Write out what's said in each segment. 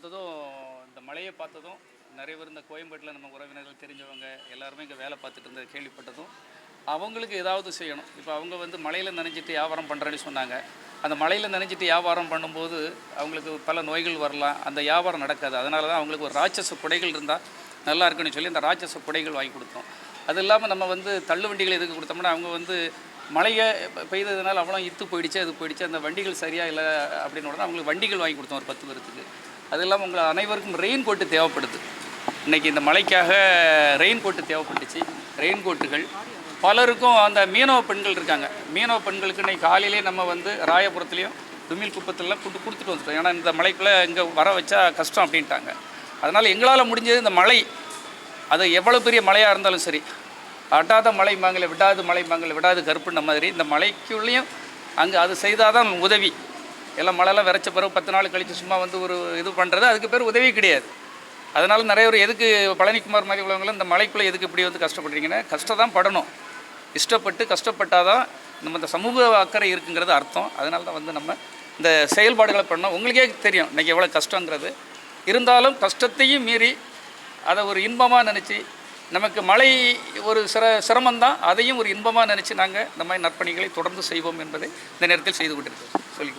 வந்ததும் இந்த மழையை பார்த்ததும் நிறைய பேர் இந்த கோயம்பேட்டில் நம்ம உறவினர்கள் தெரிஞ்சவங்க எல்லாருமே இங்கே வேலை பார்த்துட்டு இருந்தது கேள்விப்பட்டதும் அவங்களுக்கு ஏதாவது செய்யணும். இப்போ அவங்க வந்து மழையில் நனைஞ்சிட்டு வியாபாரம் பண்ணுறேன்னு சொன்னாங்க. அந்த மலையில் நனைஞ்சிட்டு வியாபாரம் பண்ணும்போது அவங்களுக்கு பல நோய்கள் வரலாம். அந்த வியாபாரம் நடக்காது. அதனால தான் அவங்களுக்கு ஒரு ராட்சச குடைகள் இருந்தால் நல்லா இருக்குன்னு சொல்லி அந்த ராட்சச குடைகள் வாங்கி கொடுத்தோம். அது இல்லாமல் நம்ம வந்து தள்ளு வண்டிகள் எதுக்கு கொடுத்தோம்னா அவங்க வந்து மழையை பெய்ததுனால அவ்வளோ இத்து போயிடுச்சு அது போயிடுச்சு. அந்த வண்டிகள் சரியாக இல்லை அப்படின்னு உடனே அவங்களுக்கு வண்டிகள் வாங்கி கொடுத்தோம் ஒரு பத்து பேருக்கு அது இல்லாமல் உங்களை அனைவருக்கும் ரெயின் கோட்டு தேவைப்படுது. இன்றைக்கி இந்த மழைக்காக ரெயின் கோட்டு தேவைப்பட்டுச்சு. ரெயின் கோட்டுகள் பலருக்கும் அந்த மீனவ பெண்கள் இருக்காங்க. மீனவ பெண்களுக்கு இன்றைக்கி காலையிலே நம்ம வந்து ராயபுரத்துலேயும் துமில் குப்பத்துலலாம் கொடுத்து கொடுத்துட்டு வந்துட்டோம். ஏன்னா இந்த மலைக்குள்ளே இங்கே வர வச்சா கஷ்டம் அப்படின்ட்டாங்க. அதனால் எங்களால் முடிஞ்சது இந்த மழை. அது எவ்வளோ பெரிய மழையாக இருந்தாலும் சரி. அடாத மலை மாங்கலை விடாது மலை மாங்கலை விடாது கருப்புன மாதிரி இந்த மலைக்குள்ளேயும் அங்கே அது செய்தால் தான் உதவி. எல்லாம் மழைலாம் விரைச்ச பிறகு பத்து நாள் கழித்து சும்மா வந்து ஒரு இது பண்ணுறது அதுக்கு பேர் உதவி கிடையாது. அதனால் நிறைய பேர் எதுக்கு பழனிக்குமார் மாதிரி உள்ளவங்களும் இந்த மழைக்குள்ளே எதுக்கு இப்படி வந்து கஷ்டப்படுறீங்கன்னா கஷ்டம் தான் படணும். இஷ்டப்பட்டு கஷ்டப்பட்டால் தான் நம்ம இந்த சமூக அக்கறை இருக்குங்கிறது அர்த்தம். அதனால தான் வந்து நம்ம இந்த செயல்பாடுகளை பண்ணோம் உங்களுக்கே தெரியும் இன்றைக்கி எவ்வளோ கஷ்டங்கிறது. இருந்தாலும் கஷ்டத்தையும் மீறி அதை ஒரு இன்பமாக நினச்சி நமக்கு மழை ஒரு சிர சிரமந்தான் அதையும் ஒரு இன்பமாக நினச்சி நாங்கள் இந்த மாதிரி நற்பணிகளை தொடர்ந்து செய்வோம் என்பதை இந்த நேரத்தில் செய்து கொண்டிருக்கிறோம். சொல்லிக்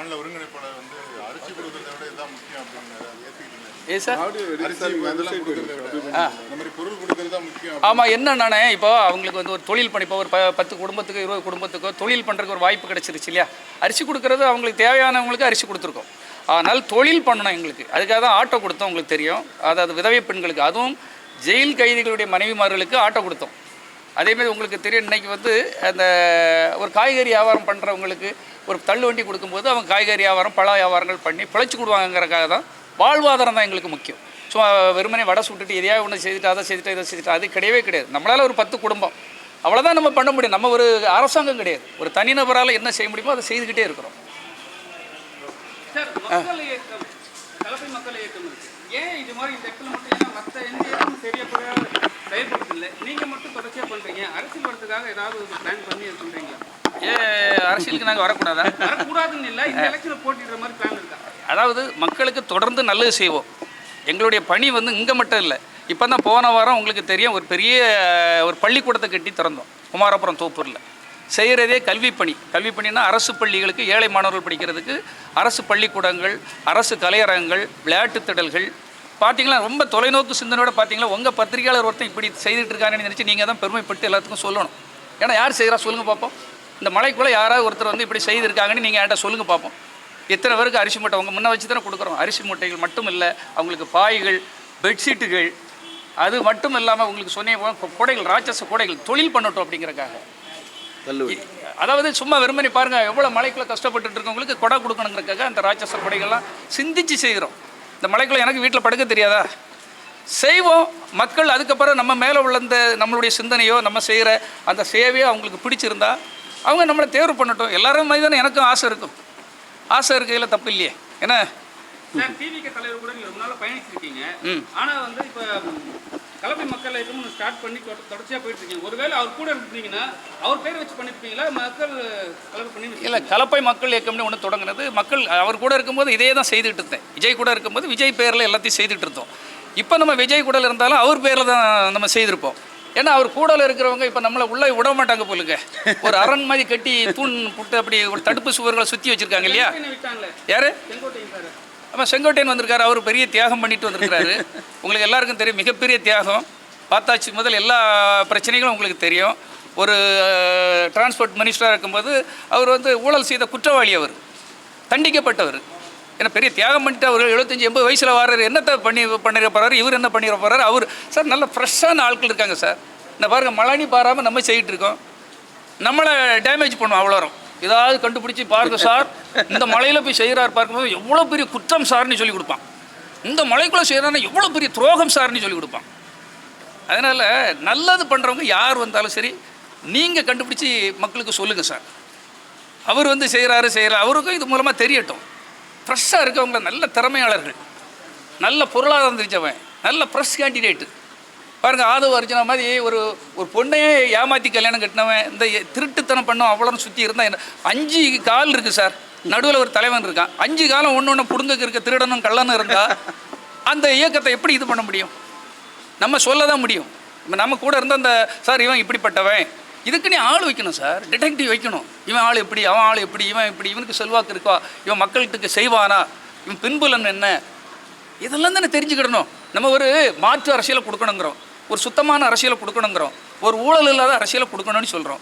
மாநில ஒருங்கிணைப்பாளர் வந்து அரிசி கொடுக்கறத விட இதுதான் முக்கியம் அப்படின்னு ஏற்றுக்கிட்டீங்க ஏ சார்? அரிசி அதெல்லாம் கொடுக்கறத விட இந்த மாதிரி பொருள் கொடுக்கறது தான் முக்கியம் ஆமாம் என்னென்னே இப்போ அவங்களுக்கு வந்து ஒரு தொழில் பண்ணி இப்போ ஒரு ப பத்து குடும்பத்துக்கு இருபது குடும்பத்துக்கோ தொழில் பண்ணுறதுக்கு ஒரு வாய்ப்பு கிடைச்சிருச்சு இல்லையா? அரிசி கொடுக்கறது அவங்களுக்கு தேவையானவங்களுக்கு அரிசி கொடுத்துருக்கோம். ஆனால் தொழில் பண்ணணும் எங்களுக்கு. அதுக்காக தான் ஆட்டோ கொடுத்தோம் உங்களுக்கு தெரியும். அதாவது விதவை பெண்களுக்கு அதுவும் ஜெயில் கைதிகளுடைய மனைவிமார்களுக்கு ஆட்டோ கொடுத்தோம். அதேமாதிரி உங்களுக்கு தெரியும் இன்னைக்கு வந்து அந்த ஒரு காய்கறி வியாபாரம் பண்ணுறவங்களுக்கு ஒரு தள்ளு வண்டி கொடுக்கும்போது அவங்க காய்கறி வியாபாரம் பழ வியாபாரங்கள் பண்ணி பிழைச்சி கொடுவாங்கிறக்காக தான் வாழ்வாதாரம் தான் எங்களுக்கு முக்கியம். ஸோ வெறுமனே வடை சுட்டுட்டு எதையாவது ஒன்று செய்துட்டு அதை செய்துட்டு இதை செய்துட்டு அது கிடையவே கிடையாது. நம்மளால் ஒரு பத்து குடும்பம். அவ்வளோதான் நம்ம பண்ண முடியும். நம்ம ஒரு அரசாங்கம் கிடையாது. ஒரு தனிநபரால் என்ன செய்ய முடியுமோ அதை செய்துக்கிட்டே இருக்கிறோம். நீங்கள் ஏன் இது மாதிரி மட்டும் தொடர்ச்சியாக பண்ணுறீங்க நீங்க மட்டும் அரசியல் வரதுக்காக ஏதாவது ஒரு பிளான் பண்ணி இது அரசியலுக்கு நாங்கள் வரக்கூடாதா? வரக்கூடாதுன்னு இல்லை இந்த எலெக்ஷனில் போட்டிடுற மாதிரி பிளான் இருக்கா? அதாவது மக்களுக்கு தொடர்ந்து நல்லது செய்வோம். எங்களுடைய பணி வந்து இங்கே மட்டும் இல்லை இப்போ தான் போன வாரம் உங்களுக்கு தெரியும் ஒரு பெரிய ஒரு பள்ளிக்கூடத்தை கட்டி திறந்தோம் குமாரபுரம் தோப்பூரில். செய்கிறதே கல்வி பணி. கல்வி பணினா அரசு பள்ளிகளுக்கு ஏழை மாணவர்கள் படிக்கிறதுக்கு அரசு பள்ளிக்கூடங்கள் அரசு கலையரங்கங்கள் விளையாட்டுத் திடல்கள். பார்த்தீங்களா ரொம்ப தொலைநோக்கு சிந்தனையோட பார்த்தீங்களா உங்கள் பத்திரிகையாளர் ஒருத்தன் இப்படி செய்துட்டு இருக்காங்கன்னு நினச்சி நீங்கள் தான் பெருமைப்பட்டு எல்லாத்துக்கும் சொல்லணும். ஏன்னா யார் செய்கிறா சொல்லுங்கள் பார்ப்போம் இந்த மலைக்குள்ளே யாராவது ஒருத்தர் வந்து இப்படி செய்திருக்காங்கன்னு நீங்கள் என்கிட்ட சொல்லுங்கள் பார்ப்போம் எத்தனை பேருக்கு அரிசி மூட்டை? உங்கள் முன்ன வச்சு தானே கொடுக்குறோம். அரிசி மூட்டைகள் மட்டும் இல்லை அவங்களுக்கு பாய்கள் பெட்ஷீட்டுகள் அது மட்டும் இல்லாமல் உங்களுக்கு சொன்னீங்க கூடைகள் ராட்சச கூடைகள் தொழில் பண்ணட்டும் அப்படிங்கிறக்காக அதாவது சும்மா வெறுமனே பாருங்க எவ்வளோ மலைக்குள்ள கஷ்டப்பட்டுட்டு இருக்கவங்களுக்கு கொடை கொடுக்கணுங்கிறக்காக அந்த ராட்சச கொடைகள்லாம் சிந்திச்சு செய்கிறோம். இந்த மலைக்குள்ள எனக்கு வீட்டில் படுக்க தெரியாதா? செய்வோம். மக்கள் அதுக்கப்புறம் நம்ம மேலே உள்ள இந்த நம்மளுடைய சிந்தனையோ நம்ம செய்கிற அந்த சேவையோ அவங்களுக்கு பிடிச்சிருந்தா அவங்க நம்மளை தேர்வு பண்ணட்டும். எல்லாரும் மாதிரி தானே எனக்கும் ஆசை இருக்கும். ஆசை இருக்கையில் தப்பு இல்லையே. என்ன? சார் டிவிக்கு தலைவர் கூட நீங்க ரொம்ப நாளா பயணிச்சிருக்கீங்க. ம். ஆனா வந்து இப்ப கலப்பை மக்கள் இயக்கம் ஸ்டார்ட் பண்ணி தொட- தொடர்ச்சியா போயிட்டு இருக்கீங்க ஒருவேளை அவர் கூட இருந்தீங்கன்னா அவர் பேர் வச்சு பண்ணிருப்பீங்களா? மக்கள் கலப்பு பண்ணி இல்லை கலப்பை மக்கள் இயக்கம்னு ஒன்று தொடங்கினது மக்கள் அவர் கூட இருக்கும்போது இதே தான் செய்துட்டு இருந்தேன். விஜய் கூட இருக்கும்போது விஜய் பேரில் எல்லாத்தையும் செய்துட்டு இருந்தோம். இப்போ நம்ம விஜய் கூட இருந்தாலும் அவர் பேரில் தான் நம்ம செய்திருப்போம். ஏன்னா அவர் கூடல இருக்கிறவங்க இப்போ நம்மளை உள்ளே விட மாட்டாங்க போலுங்க. ஒரு அரண் மாதிரி கட்டி தூண் புட்டு அப்படி ஒரு தடுப்பு சுவர்களை சுற்றி வச்சிருக்காங்க இல்லையா? யாரு? ஆமாம் செங்கோட்டையன் வந்திருக்காரு. அவர் பெரிய தியாகம் பண்ணிட்டு வந்திருக்காரு உங்களுக்கு எல்லாருக்கும் தெரியும் மிகப்பெரிய தியாகம். பார்த்தாச்சு முதல் எல்லா பிரச்சனைகளும் உங்களுக்கு தெரியும். ஒரு டிரான்ஸ்போர்ட் மினிஸ்டராக இருக்கும்போது அவர் வந்து ஊழல் செய்த குற்றவாளி அவர். தண்டிக்கப்பட்டவர். ஏன்னா பெரிய தியாகம் பண்ணிட்டு அவர் எழுபத்தஞ்சி எண்பது வயசில் வர்றாரு. என்னத்தை பண்ணி பண்ணிட போகிறாரு இவர் என்ன பண்ணிட போகிறாரு அவர் சார் நல்ல ஃப்ரெஷ்ஷான ஆட்கள் இருக்காங்க சார். இந்த பாருங்க மழனி பாராமல் நம்ம செய்யிட்டு இருக்கோம். நம்மளை டேமேஜ் பண்ணுவோம் அவ்வளோ வரும் ஏதாவது கண்டுபிடிச்சி பாருங்க சார். இந்த மலையில் போய் செய்கிறார் பார்க்கும்போது எவ்வளோ பெரிய குற்றம் சார்னு சொல்லி கொடுப்பான். இந்த மலைக்குள்ளே செய்கிறான்னா எவ்வளோ பெரிய துரோகம் சார்னு சொல்லி கொடுப்பான். அதனால் நல்லது பண்ணுறவங்க யார் வந்தாலும் சரி நீங்கள் கண்டுபிடிச்சி மக்களுக்கு சொல்லுங்கள் சார். அவர் வந்து செய்கிறாரு செய்கிறார் அவருக்கும் இது மூலமாக தெரியட்டும். ஃப்ரெஷ்ஷாக இருக்கவங்க நல்ல திறமையாளர்கள். நல்ல பொருளாதாரம் தெரிஞ்சவன் நல்ல ஃப்ரெஷ் கேண்டிடேட்டு பாருங்கள் ஆதவ அர்ஜுனா மாதிரி ஒரு ஒரு பொண்ணையே ஏமாற்றி கல்யாணம் கட்டினவன் இந்த திருட்டுத்தனம் பண்ணோம் அவ்வளோ சுற்றி இருந்தால் என்ன? அஞ்சு கால் இருக்குது சார். நடுவில் ஒரு தலைவன் இருக்கான். அஞ்சு காலம் ஒன்று ஒன்று புடுங்க இருக்க திருடனும் கள்ளனும் இருந்தால் அந்த இயக்கத்தை எப்படி இது பண்ண முடியும்? நம்ம சொல்ல தான் முடியும். நம்ம கூட இருந்த அந்த சார் இவன் இப்படிப்பட்டவன். இதுக்கு நீ ஆள் வைக்கணும் சார். டிடெக்டிவ் வைக்கணும். இவன் ஆள் எப்படி அவன் ஆள் எப்படி இவன் எப்படி இவனுக்கு செல்வாக்கு இருக்கா இவன் மக்கள்கிட்ட செய்வானா இவன் பின்புலன் என்ன? இதெல்லாம் தானே தெரிஞ்சுக்கிடணும். நம்ம ஒரு மாற்று அரசியலை கொடுக்கணுங்கிறோம். ஒரு சுத்தமான அரசியலை கொடுக்கணுங்கிறோம். ஒரு ஊழல் இல்லாத அரசியலை கொடுக்கணும்னு சொல்கிறோம்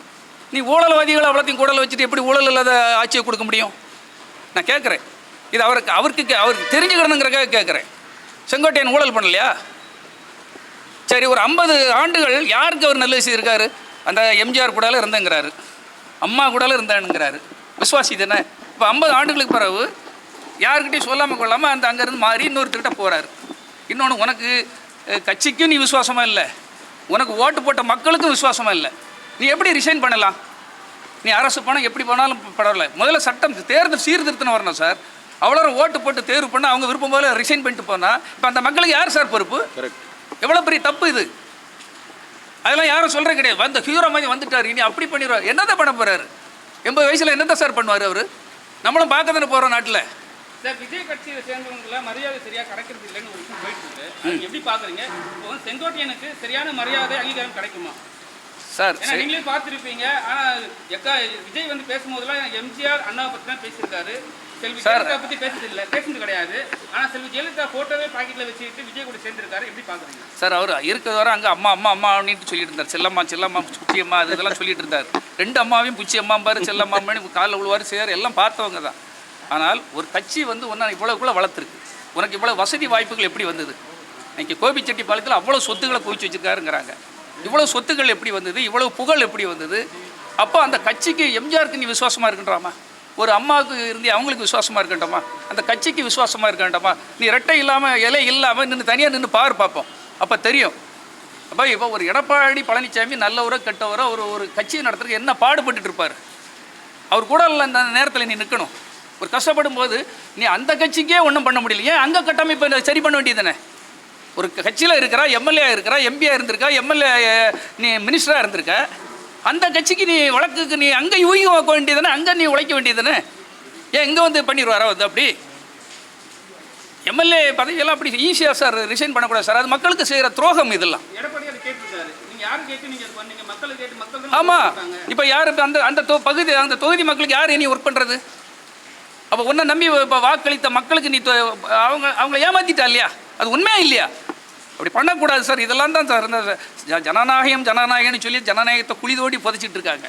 நீ ஊழல்வாதிகளை அவ்வளோத்தையும் கூடல வச்சுட்டு எப்படி ஊழல் இல்லாத ஆட்சியை கொடுக்க முடியும்? நான் கேட்குறேன். இது அவருக்கு அவருக்கு கே- அவருக்கு தெரிஞ்சுக்கிடணுங்கிறக்காக கேட்குறேன். செங்கோட்டையன் ஊழல் பண்ணலையா? சரி ஒரு ஐம்பது ஆண்டுகள் யாருக்கு அவர் நல்லது செய்திருக்காரு? அந்த எம்ஜிஆர் கூடால இருந்தேங்கிறாரு. அம்மா கூடால இருந்தேனுங்கிறாரு. விஸ்வாசி தானே? இப்போ ஐம்பது ஆண்டுகளுக்கு பிறகு யாருக்கிட்டையும் சொல்லாமல் கொள்ளாமல் அந்த அங்கேருந்து மாறி இன்னொருத்தர்கிட்ட போகிறாரு இன்னொன்று உனக்கு கட்சிக்கும் நீ விசுவாசமாக இல்லை. உனக்கு ஓட்டு போட்ட மக்களுக்கும் விசுவாசமாக இல்லை. நீ எப்படி ரிசைன் பண்ணலாம்? நீ அரசு பணம் எப்படி போனாலும் பரவாயில்ல. முதல்ல சட்டம் தேர்தல் சீர்திருத்தம் வரணும் சார். அவ்வளோ ஓட்டு போட்டு தேர்வு பண்ண அவங்க விருப்பம் போல ரிசைன் பண்ணிட்டு போனால் இப்போ அந்த மக்களுக்கு யார் சார் பொறுப்பு? எவ்வளோ பெரிய தப்பு இது? அதெல்லாம் யாரும் சொல்கிறது கிடையாது. வந்த ஹீரோ மாதிரி வந்துட்டார். இனி அப்படி பண்ணிடுவார். என்னதான் பண்ண போகிறாரு எண்பது வயசில் என்னதான் சார் பண்ணுவார் அவர்? நம்மளும் பார்க்க தானே போகிறோம் நாட்டில். சார் விஜய் கட்சியை சேர்ந்தவங்கள மரியாதை சரியா கிடைக்கிறது இல்லைன்னு ஒரு விஷயம் போயிட்டு இருக்கு. எப்படி பாக்குறீங்க? இப்போ வந்து செங்கோட்டையனுக்கு சரியான மரியாதை அங்கீகாரம் கிடைக்குமா? சார் ஏன்னா நீங்களே பார்த்துருப்பீங்க. ஆனா எக்கா விஜய் வந்து பேசும்போதெல்லாம் எம்ஜிஆர் அண்ணாவை பத்தி தான் பேசியிருக்காரு. செல்வி. ஜெயலலிதா பத்தி பேசுறது இல்ல. பேசுனது கிடையாது. ஆனா செல்வி ஜெயலலிதா போட்டோவே பாக்கெட்ல வச்சுக்கிட்டு விஜய் கூட சேர்ந்திருக்காரு. எப்படி பாக்குறீங்க? சார் அவர் இருக்கிற வரை அங்கே அம்மா அம்மா அம்மா அப்படின்ட்டு சொல்லிட்டு இருந்தார். செல்லம்மா செல்லம்மா புச்சி அம்மா அது இதெல்லாம் சொல்லிட்டு இருந்தார். ரெண்டு அம்மாவையும் புச்சி அம்மா பாரு செல்லம்மா அம்மான்னு காலில் விழுவார் சேர் எல்லாம் பார்த்தவங்க தான். ஆனால் ஒரு கட்சி வந்து ஒன்றா இவ்வளோக்குள்ளே வளர்த்துருக்கு. உனக்கு இவ்வளோ வசதி வாய்ப்புகள் எப்படி வந்தது? இன்னைக்கு கோபிச்செட்டிப்பாளையத்தில் அவ்வளோ சொத்துக்களை குவிச்சு வச்சிருக்காருங்கிறாங்க. இவ்வளோ சொத்துக்கள் எப்படி வந்தது? இவ்வளோ புகழ் எப்படி வந்தது? அப்போ அந்த கட்சிக்கு எம்ஜிஆருக்கு நீ விசுவாசமாக இருக்கின்றாமா ஒரு அம்மாவுக்கு இருந்து அவங்களுக்கு விசுவாசமாக இருக்கண்டாமா அந்த கட்சிக்கு விசுவாசமாக இருக்கண்டாமா நீ ரெட்டை இல்லாமல் இலை இல்லாமல் நின்று தனியாக நின்று பார் பார்ப்போம் அப்போ தெரியும். அப்போ இப்போ ஒரு எடப்பாடி பழனிசாமி நல்லவரோ கெட்டவரோ ஒரு ஒரு கட்சியை நடத்துறதுக்கு என்ன பாடுபட்டுட்டு இருப்பார்? அவர் கூட இல்லை அந்த நேரத்தில் நீ நிற்கணும் ஒரு கஷ்டப்படும் போது நீ அந்த கட்சிக்கே ஒன்றும் பண்ண முடியல. ஏன் அங்கே கட்டமைப்பை சரி பண்ண வேண்டியது ஒரு கட்சியில் இருக்கிறா எம்எல்ஏ இருக்கிறா எம்பியாக இருந்திருக்கா எம்எல்ஏ நீ மினிஸ்டராக இருந்திருக்க. அந்த கட்சிக்கு நீ வழக்குக்கு நீ அங்கே யூகி வைக்க வேண்டியதானே அங்கே நீ உழைக்க வேண்டியதானே ஏன் இங்கே வந்து பண்ணிடுவாரா வந்து அப்படி? எம்எல்ஏ பதவியெல்லாம் அப்படி ஈஸியாக சார் ரிசைன் பண்ணக்கூடாது சார் அது மக்களுக்கு செய்கிற துரோகம் இதெல்லாம். அதை ஆமாம். இப்போ யார் இப்போ அந்த அந்த தொ- பகுதி அந்த தொகுதி மக்களுக்கு யார் இனி ஒர்க் பண்ணுறது அப்போ உன்னை நம்பி இப்போ வாக்களித்த மக்களுக்கு நீ அவங்க அவங்கள ஏமாத்திட்டா இல்லையா? அது உண்மையா இல்லையா? அப்படி பண்ணக்கூடாது சார். இதெல்லாம் தான் சார் இந்த ஜனநாயகம் ஜனநாயகம்னு சொல்லி ஜனநாயகத்தை குழி தோண்டி புதைச்சிட்டு இருக்காங்க.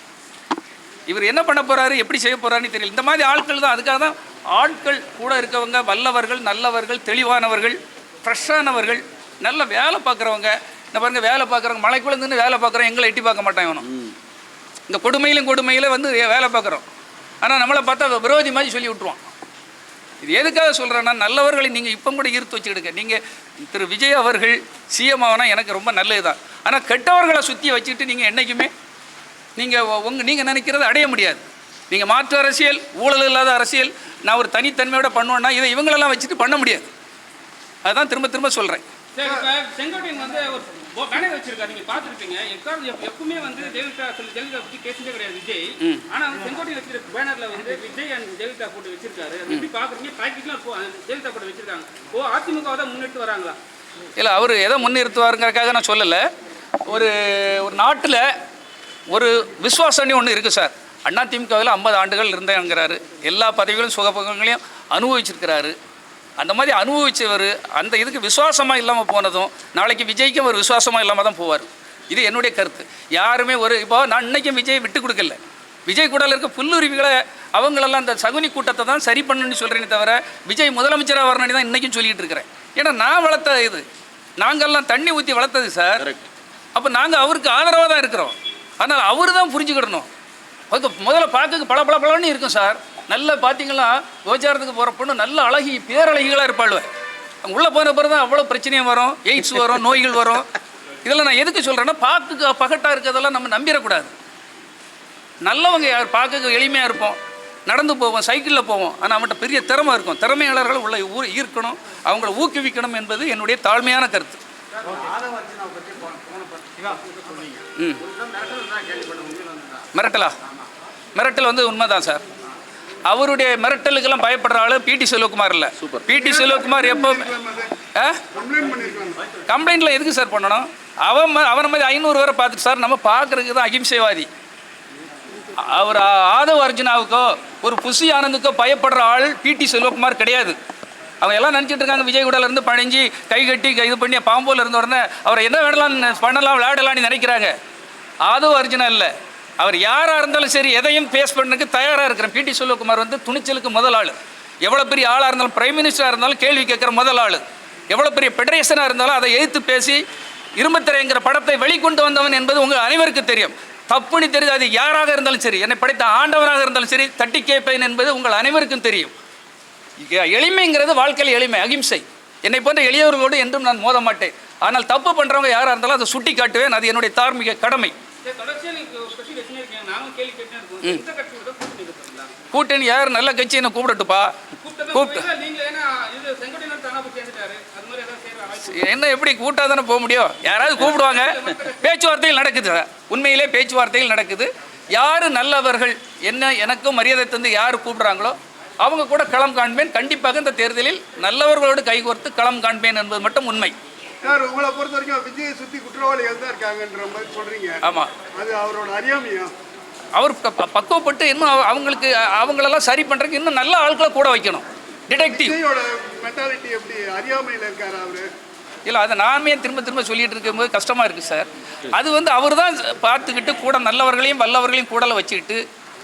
இவர் என்ன பண்ண போறாரு எப்படி செய்ய போறாருன்னு தெரியல. இந்த மாதிரி ஆட்கள் தான். அதுக்காக தான் ஆட்கள் கூட இருக்கவங்க வல்லவர்கள் நல்லவர்கள் தெளிவானவர்கள் ஃப்ரெஷ்ஷானவர்கள் நல்ல வேலை பார்க்குறவங்க இந்த பாருங்க வேலை பார்க்குறவங்க மலைக்குள்ள நின்று வேலை பார்க்குறோம் எங்களை எட்டி பார்க்க மாட்டான் இவனும். இந்த கொடுமையிலும் கொடுமையில வந்து வேலை பார்க்குறோம். ஆனால் நம்மளை பார்த்தா விரோதி மாதிரி சொல்லி விட்ருவான் இது எதுக்காக சொல்கிறேன்னா நல்லவர்களை நீங்கள் இப்போ கூட ஈர்த்து வச்சுக்கிடுங்க. நீங்கள் திரு விஜய் அவர்கள் சிஎம் ஆகினா எனக்கு ரொம்ப நல்லது தான் ஆனால் கெட்டவர்களை சுற்றி வச்சுக்கிட்டு நீங்கள் என்றைக்குமே நீங்கள் உங்கள் நீங்கள் நினைக்கிறத அடைய முடியாது. நீங்கள் மாற்று அரசியல் ஊழல் இல்லாத அரசியல் நான் ஒரு தனித்தன்மையோட பண்ணுவேன்னா இதை இவங்களெல்லாம் வச்சுட்டு பண்ண முடியாது. அதுதான் திரும்ப திரும்ப சொல்கிறேன் செங்கோட்டையன் வந்து போ- பேனர் வச்சிருக்காரு. பாத்துருப்பீங்க எக்காவது எப்- எப்பவுமே வந்து ஜெயலலிதா சொல்லி ஜெயலலிதா பத்தி பேசுனதே கிடையாது விஜய். ஆனா வந்து செங்கோட்டையன் வச்சிருக்க பேனர்ல வந்து விஜய் அண்ட் ஜெயலலிதா போட்டு வச்சிருக்காரு. எப்படி பாக்குறீங்க? பாக்கெட்லாம் ஜெயலலிதா போட்டு வச்சிருக்காங்க. ஓ அதிமுக தான் முன்னெடுத்து வராங்களா? இல்லை அவர் எதை முன்னிறுத்துவாருங்கிறக்காக நான் சொல்லலை. ஒரு ஒரு நாட்டில் ஒரு விசுவாசம்னு ஒன்று இருக்குது சார். அதிமுகவில் ஐம்பது ஆண்டுகள் இருந்தேங்கிறாரு. எல்லா பதவிகளும் சுகபங்கங்களையும் அனுபவிச்சிருக்கிறாரு. அந்த மாதிரி அனுபவிச்சவர் அந்த இதுக்கு விசுவாசமாக இல்லாமல் போனதும் நாளைக்கு விஜய்க்கும் ஒரு விசுவாசமாக இல்லாமல் தான் போவார். இது என்னுடைய கருத்து. யாருமே ஒரு இப்போ நான் இன்னைக்கும் விஜய் விட்டு கொடுக்கல. விஜய் கூட இருக்க புல்லுரிமைகளை அவங்களெல்லாம் அந்த சகுனி கூட்டத்தை தான் சரி பண்ணணும்னு சொல்கிறேனே தவிர விஜய் முதலமைச்சராக வரணும்னு தான் இன்றைக்கும் சொல்லிட்டு இருக்கிறேன். ஏன்னா நான் வளர்த்த இது. நாங்கள்லாம் தண்ணி ஊற்றி வளர்த்தது சார். அப்போ நாங்கள் அவருக்கு ஆதரவாக தான் இருக்கிறோம். ஆனால் அவர் தான் புரிஞ்சுக்கிடணும். அதுக்கு முதல்ல பார்க்க பல பல பலன்னு இருக்கும் சார். நல்லா பார்த்தீங்கன்னா கோச்சாரத்துக்கு போகிற பொண்ணு நல்ல அழகி பேரழகிகளாக அங்கே உள்ளே போன பிறகு தான் அவ்வளோ பிரச்சனையும் வரும் எய்ட்ஸ் வரும் நோய்கள் வரும். இதெல்லாம் நான் எதுக்கு சொல்கிறேன்னா பார்க்க பகட்டாக இருக்கிறதெல்லாம் நம்ம நம்பிடக்கூடாது. நல்லவங்க யார்? பார்க்க எளிமையாக இருப்போம். நடந்து போவோம் சைக்கிளில் போவோம். ஆனால் அவன்கிட்ட பெரிய திறமை இருக்கும். திறமையாளர்கள் உள்ள ஊர் ஈர்க்கணும் அவங்கள ஊக்குவிக்கணும் என்பது என்னுடைய தாழ்மையான கருத்து. மிரட்டலா? மிரட்டல் வந்து உண்மைதான் சார். அவருடைய மிரட்டலுக்கெல்லாம் பயப்படுற ஆளு பிடி செல்வகுமார் இல்லை. பிடி செல்வகுமார் எப்போ ஆ? கம்ப்ளைண்ட்ல எதுக்கு சார் பண்ணணும்? அவன் அவனை மாதிரி ஐநூறு பேரை பார்த்துட்டு சார் நம்ம பார்க்கறதுக்கு தான் அகிம்சைவாதி. அவர் ஆதவ அர்ஜுனாவுக்கோ ஒரு புசி ஆனந்துக்கோ பயப்படுற ஆள் பிடி செல்வகுமார் கிடையாது. அவங்க எல்லாம் நினச்சிட்டு இருக்காங்க விஜயகுடால இருந்து பணிஞ்சு கை கட்டி இது பண்ணி பாம்போல இருந்த உடனே அவரை என்ன வேணலாம் பண்ணலாம் விளையாடலாம்னு நினைக்கிறாங்க. ஆதவ அர்ஜுனா இல்லை. அவர் யாராக இருந்தாலும் சரி எதையும் ஃபேஸ் பண்ணுறதுக்கு தயாராக இருக்கிறேன். பிடி செல்வகுமார் வந்து துணிச்சலுக்கு முதல் ஆள். எவ்வளோ பெரிய ஆளாக இருந்தாலும் பிரைம் மினிஸ்டராக இருந்தாலும் கேள்வி கேட்குற முதல் ஆள். எவ்வளோ பெரிய ஃபெடரேஷனாக இருந்தாலும் அதை எதிர்த்து பேசி இரும்புத்திரைங்கிற படத்தை வெளிக்கொண்டு வந்தவன் என்பது உங்கள் அனைவருக்கும் தெரியும். தப்புன்னு தெரியுது அது யாராக இருந்தாலும் சரி என்னை படைத்த ஆண்டவராக இருந்தாலும் சரி தட்டி கேட்பேன் என்பது உங்கள் அனைவருக்கும் தெரியும். எளிமைங்கிறது வாழ்க்கையில் எளிமை அகிம்சை. என்னை போன்ற எளியவர்களோடு என்றும் நான் மோத மாட்டேன். ஆனால் தப்பு பண்ணுறவங்க யாராக இருந்தாலும் அதை சுட்டி காட்டுவேன் அது என்னுடைய தார்மீக கடமை. கூட்டணி யார்? நல்ல கட்சி என்ன கூப்பிடட்டுப்பா? கூப்பிட்டு என்ன எப்படி கூட்டா தானே போக முடியும்? யாராவது கூப்பிடுவாங்க. பேச்சுவார்த்தைகள் நடக்குது. உண்மையிலே பேச்சுவார்த்தைகள் நடக்குது. யார் நல்லவர்கள்? என்ன எனக்கும் மரியாதை தந்து யார் கூப்பிடுறாங்களோ அவங்க கூட களம் காண்பேன். கண்டிப்பாக இந்த தேர்தலில் நல்லவர்களோடு கைகோர்த்து களம் காண்பேன் என்பது மட்டும் உண்மை. சார் உங்களை பொறுத்த வரைக்கும் விஜயை சுத்தி குற்றவாளிகள் தான் இருக்காங்கன்ற மாதிரி சொல்றீங்க. ஆமாம் அது அவரோட அறியாமையா? அவர் பக்குவப்பட்டு இன்னும் அவ- அவங்களுக்கு அவங்களெல்லாம் சரி பண்ணுறதுக்கு இன்னும் நல்ல ஆட்களை கூட வைக்கணும். டிடெக்டிவ் விஜயோட மென்டாலிட்டி எப்படி? அறியாமையில இருக்காரு அவரு? இல்லை அதை நாமே திரும்ப திரும்ப சொல்லிட்டு இருக்கும்போது கஷ்டமாக இருக்குது சார். அது வந்து அவர் தான் பார்த்துக்கிட்டு கூட நல்லவர்களையும் வல்லவர்களையும் கூட வச்சுக்கிட்டு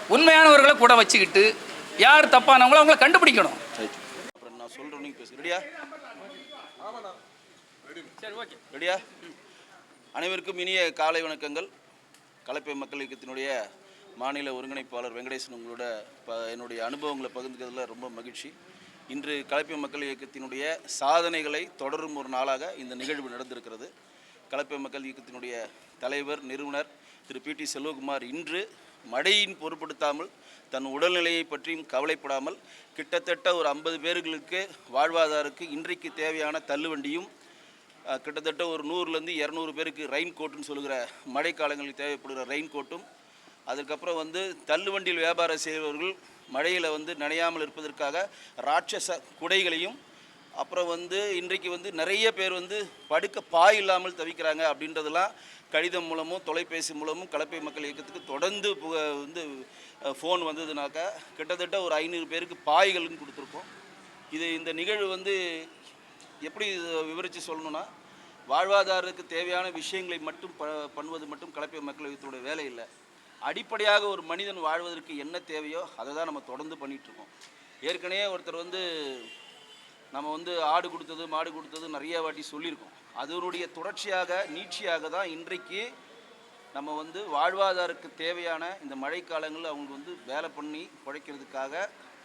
உண்மையானவர்களை கூட வச்சுக்கிட்டு யார் தப்பானவங்களோ அவங்கள கண்டுபிடிக்கணும். அப்புறம் நான் சொல்கிறேன் நீங்கள் பேசு ரெடியா சரி ஓகே ரெடியா அனைவருக்கும் இனிய காலை வணக்கங்கள். கலப்பை மக்கள் இயக்கத்தினுடைய மாநில ஒருங்கிணைப்பாளர் வெங்கடேசன் உங்களோட ப என்னுடைய அனுபவங்களை பகிர்ந்துக்கிறதுல ரொம்ப மகிழ்ச்சி. இன்று கலப்பை மக்கள் இயக்கத்தினுடைய சாதனைகளை தொடரும் ஒரு நாளாக இந்த நிகழ்வு நடந்திருக்கிறது. கலப்பை மக்கள் இயக்கத்தினுடைய தலைவர் நிறுவனர் திரு பி டி செல்வகுமார் இன்று மழையின் பொருட்படுத்தாமல் தன் உடல்நிலையை பற்றியும் கவலைப்படாமல் கிட்டத்தட்ட ஒரு ஐம்பது பேர்களுக்கு வாழ்வாதாரத்துக்கு இன்றைக்கு தேவையான தள்ளுவண்டியும் கிட்டத்தட்ட ஒரு நூறுலேருந்து இரநூறு பேருக்கு ரெயின் கோட்டுன்னு சொல்லுகிற மழைக்காலங்களுக்கு தேவைப்படுகிற ரெயின் கோட்டும் அதுக்கப்புறம் வந்து தள்ளுவண்டியில் வியாபாரம் செய்பவர்கள் மழையில் வந்து நனையாமல் இருப்பதற்காக ராட்சச குடைகளையும் அப்புறம் வந்து இன்றைக்கு வந்து நிறைய பேர் வந்து படுக்க பாய் இல்லாமல் தவிக்கிறாங்க அப்படின்றதெல்லாம் கடிதம் மூலமும் தொலைபேசி மூலமும் கலப்பை மக்கள் இயக்கத்துக்கு தொடர்ந்து புக வந்து ஃபோன் வந்ததுனாக்கா கிட்டத்தட்ட ஒரு ஐநூறு பேருக்கு பாய்களும் கொடுத்துருக்கோம் இது இந்த நிகழ்வு வந்து எப்படி விவரித்து சொல்லணும்னா வாழ்வாதாரத்துக்கு தேவையான விஷயங்களை மட்டும் ப பண்ணுவது மட்டும் கலப்பிய மக்கள் இயக்கத்தோட வேலை இல்லை. அடிப்படையாக ஒரு மனிதன் வாழ்வதற்கு என்ன தேவையோ அதை தான் நம்ம தொடர்ந்து பண்ணிகிட்ருக்கோம் ஏற்கனவே ஒருத்தர் வந்து நம்ம வந்து ஆடு கொடுத்தது மாடு கொடுத்தது நிறைய வாட்டி சொல்லியிருக்கோம். அதனுடைய தொடர்ச்சியாக நீட்சியாக தான் இன்றைக்கு நம்ம வந்து வாழ்வாதாரத்துக்கு தேவையான இந்த மழைக்காலங்களில் அவங்க வந்து வேலை பண்ணி பிழைக்கிறதுக்காக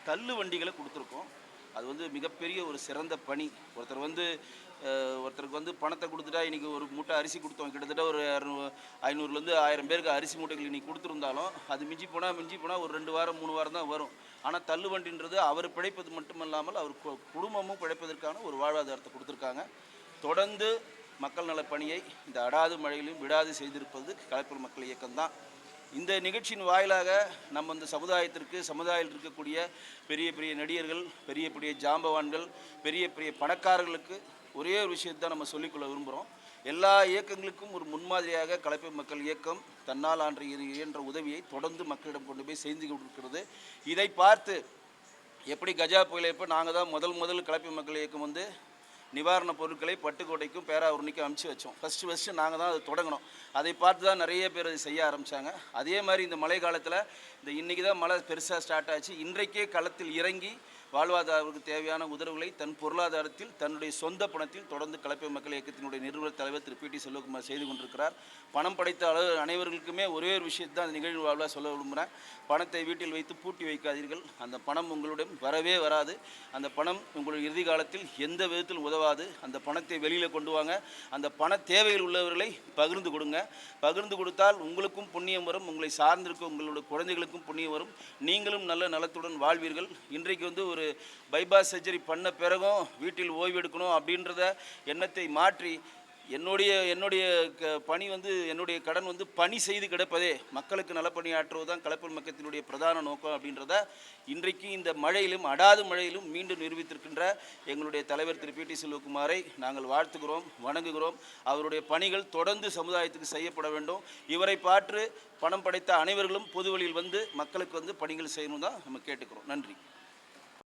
தள்ளு வண்டிகளை கொடுத்துருக்கோம். அது வந்து மிகப்பெரிய ஒரு சிறந்த பணி. ஒருத்தர் வந்து ஒருத்தருக்கு வந்து பணத்தை கொடுத்துட்டா இன்றைக்கி ஒரு மூட்டை அரிசி கொடுத்தோம். கிட்டத்தட்ட ஒரு ஐநூறுலேருந்து ஆயிரம் பேருக்கு அரிசி மூட்டைகள் இன்றைக்கி கொடுத்துருந்தாலும் அது மிஞ்சி போனால் மிஞ்சி போனால் ஒரு ரெண்டு வாரம் மூணு வாரம் தான் வரும். ஆனால் தள்ளுவண்டின்றது அவர் பிழைப்பது மட்டுமல்லாமல் அவர் கு- குடும்பமும் பிழைப்பதற்கான ஒரு வாழ்வாதாரத்தை கொடுத்துருக்காங்க. தொடர்ந்து மக்கள் நலப் பணியை இந்த அடாது மழையிலும் விடாது செய்திருப்பது கலைப்பூர் மக்கள் இயக்கம்தான். இந்த நிகழ்ச்சியின் வாயிலாக நம்ம இந்த சமுதாயத்திற்கு சமுதாயத்தில் இருக்கக்கூடிய பெரிய பெரிய நடிகர்கள் பெரிய பெரிய ஜாம்பவான்கள் பெரிய பெரிய பணக்காரர்களுக்கு ஒரே ஒரு விஷயத்தை நம்ம சொல்லிக்கொள்ள விரும்புகிறோம் எல்லா இயக்கங்களுக்கும் ஒரு முன்மாதிரியாக கலப்பை மக்கள் இயக்கம் தன்னால் ஆன்ற என்ற இயன்ற உதவியை தொடர்ந்து மக்களிடம் கொண்டு போய் செய்து கொண்டிருக்கிறது இதை பார்த்து எப்படி கஜா புயலை இப்போ நாங்கள் தான் முதல் முதல் கலப்பை மக்கள் இயக்கம் வந்து நிவாரணப் பொருட்களை பட்டுக்கோட்டைக்கும் பேராவூர்ணிக்கும் அமுச்சு வச்சோம். ஃபஸ்ட்டு ஃபஸ்ட்டு நாங்கள் தான் அதை தொடங்கினோம் அதை பார்த்து தான் நிறைய பேர் அதை செய்ய ஆரம்பித்தாங்க அதே மாதிரி இந்த மழை காலத்தில் இந்த இன்றைக்கி தான் மழை பெருசாக ஸ்டார்ட் ஆச்சு. இன்றைக்கே களத்தில் இறங்கி வாழ்வாதாரத்துக்கு தேவையான உதவுகளை தன் பொருளாதாரத்தில் தன்னுடைய சொந்த பணத்தில் தொடர்ந்து கலப்பை மக்கள் இயக்கத்தினுடைய நிறுவனர் தலைவர் திரு பி டி செல்வகுமார் செய்து கொண்டிருக்கிறார். பணம் படைத்த அளவு அனைவர்களுக்குமே ஒரே ஒரு விஷயத்தை தான் அந்த நிகழ்வு வாழ்வாக சொல்ல விரும்புகிறேன் பணத்தை வீட்டில் வைத்து பூட்டி வைக்காதீர்கள். அந்த பணம் உங்களுடன் வரவே வராது. அந்த பணம் உங்களுடைய இறுதி காலத்தில் எந்த விதத்தில் உதவாது. அந்த பணத்தை வெளியில் கொண்டு வாங்க. அந்த பண தேவையில் உள்ளவர்களை பகிர்ந்து கொடுங்க. பகிர்ந்து கொடுத்தால் உங்களுக்கும் புண்ணியம் வரும். உங்களை சார்ந்திருக்கும் உங்களோட குழந்தைகளுக்கும் புண்ணியம் வரும். நீங்களும் நல்ல நலத்துடன் வாழ்வீர்கள். இன்றைக்கு வந்து ஒரு பைபாஸ் சர்ஜரி பண்ண பிறகும் வீட்டில் ஓய்வு எடுக்கணும் அப்படின்றத எண்ணத்தை மாற்றி என்னுடைய என்னுடைய க பணி வந்து என்னுடைய கடன் வந்து பணி செய்து கிடப்பதே மக்களுக்கு நலப்பணியாற்றுவது தான் கலப்பல் மக்கத்தினுடைய பிரதான நோக்கம் அப்படின்றத இன்றைக்கு இந்த மழையிலும் அடாது மழையிலும் மீண்டும் நிரூபித்திருக்கின்ற எங்களுடைய தலைவர் திரு. பி. டி. செல்வகுமாரை நாங்கள் வாழ்த்துகிறோம் வணங்குகிறோம். அவருடைய பணிகள் தொடர்ந்து சமுதாயத்துக்கு செய்யப்பட வேண்டும். இவரை பாற்று பணம் படைத்த அனைவர்களும் பொது வழியில் வந்து மக்களுக்கு வந்து பணிகள் செய்யணும் தான் நம்ம கேட்டுக்கிறோம். நன்றி.